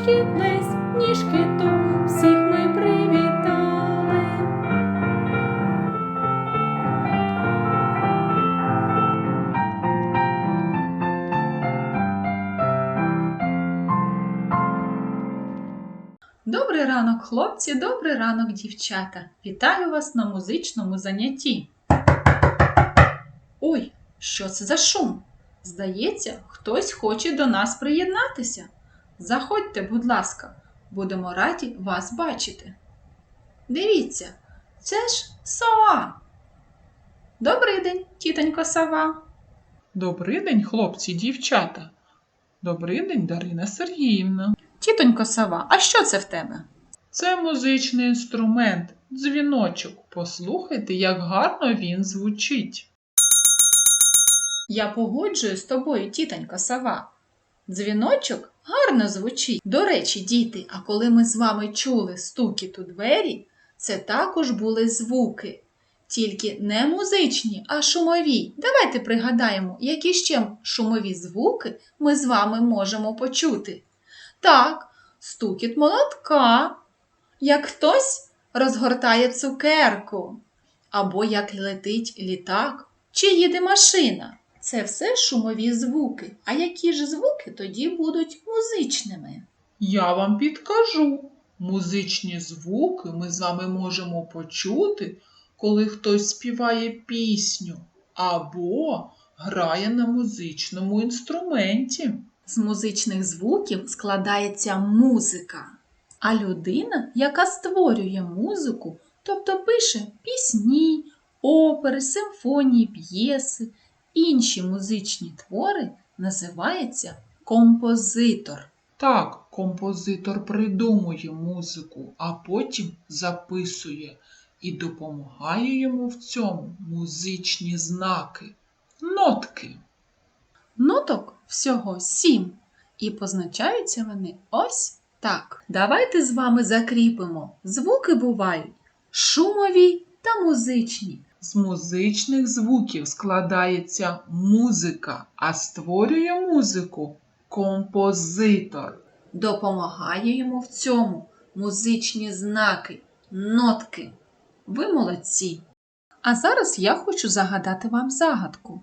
ніжки плесь, ніжки то всіх ми привітали. Добрий ранок, хлопці, добрий ранок, дівчата. Вітаю вас на музичному занятті. Ой, що це за шум? Здається, хтось хоче до нас приєднатися. Заходьте, будь ласка, будемо раді вас бачити. Дивіться, це ж сова. Добрий день, тітонько сова. Добрий день, хлопці, дівчата. Добрий день, Дарина Сергіївна. Тітонько сова, а що це в тебе? Це музичний інструмент, дзвіночок. Послухайте, як гарно він звучить. Я погоджуюсь з тобою, тітонька сова. Дзвіночок гарно звучить. До речі, діти, а коли ми з вами чули стукіт у двері, це також були звуки. Тільки не музичні, а шумові. Давайте пригадаємо, які ще шумові звуки ми з вами можемо почути. Так, стукіт молотка, як хтось розгортає цукерку, або як летить літак, чи їде машина. Це все шумові звуки. А які ж звуки тоді будуть музичними? Я вам підкажу. Музичні звуки ми з вами можемо почути, коли хтось співає пісню або грає на музичному інструменті. З музичних звуків складається музика. А людина, яка створює музику, тобто пише пісні, опери, симфонії, п'єси, інші музичні твори, називається композитор. Так, композитор придумує музику, а потім записує і допомагає йому в цьому музичні знаки, нотки. Ноток всього сім, і позначаються вони ось так. Давайте з вами закріпимо. Звуки бувають шумові та музичні. З музичних звуків складається музика, а створює музику композитор. Допомагає йому в цьому музичні знаки, нотки. Ви молодці. А зараз я хочу загадати вам загадку.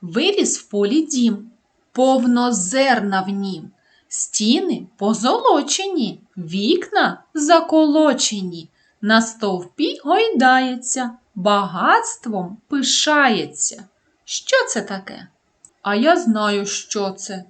Виріс в полі дім, повно зерна в нім, стіни позолочені, вікна заколочені, на стовпі гойдається, багатством пишається. Що це таке? А я знаю, що це.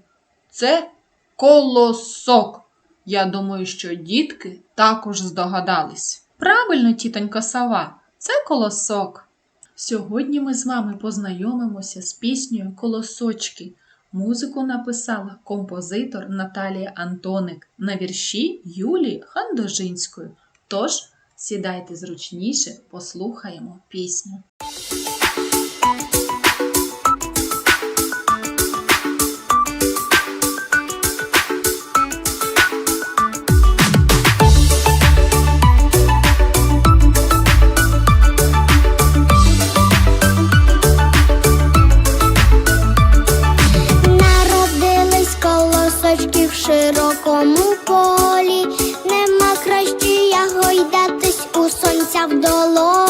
Це колосок. Я думаю, що дітки також здогадались. Правильно, тітонька сова, це колосок. Сьогодні ми з вами познайомимося з піснею Колосочки. Музику написала композитор Наталія Антоник на вірші Юлії Хандожинської. Тож сідайте зручніше, послухаємо пісню. have the law.